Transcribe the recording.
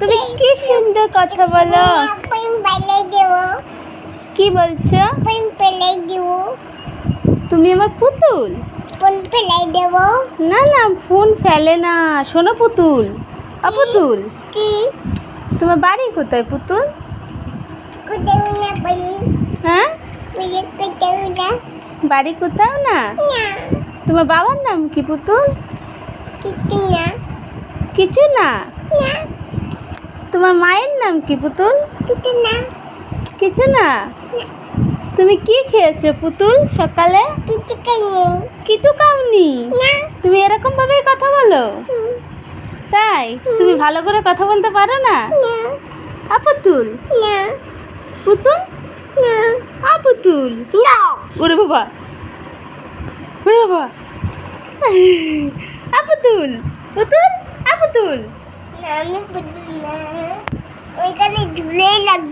তুমি কি সুন্দর কথা বলো? কি বলছো? তুমি আমার পুতুল? না না ফোন ফেলে না। শোনো পুতুল। আ পুতুল কি? তোমার বাড়ি কোথায় পুতুল? হ্যাঁ? বাড়ি কোথাও না। তোমার বাবার নাম কি পুতুল? কিছু না। কিছু না? তোমার মায়ের নাম কি পুতুল? কিছু না? তুমি কি খেয়েছো পুতুল সকালে? কিছু খাওনি তুমি এরকম ভাবে কথা বলো? তাই? তুমি ভালো করে কথা বলতে পারো না? না। আ পুতুল। না। পুতুল? না। আ পুতুল। না। ওরে বাবা। ওরে বাবা। আ পুতুল পুতুল আ পুতুল না আমি বুঝি না ওইখানে ঝুলে লাগবে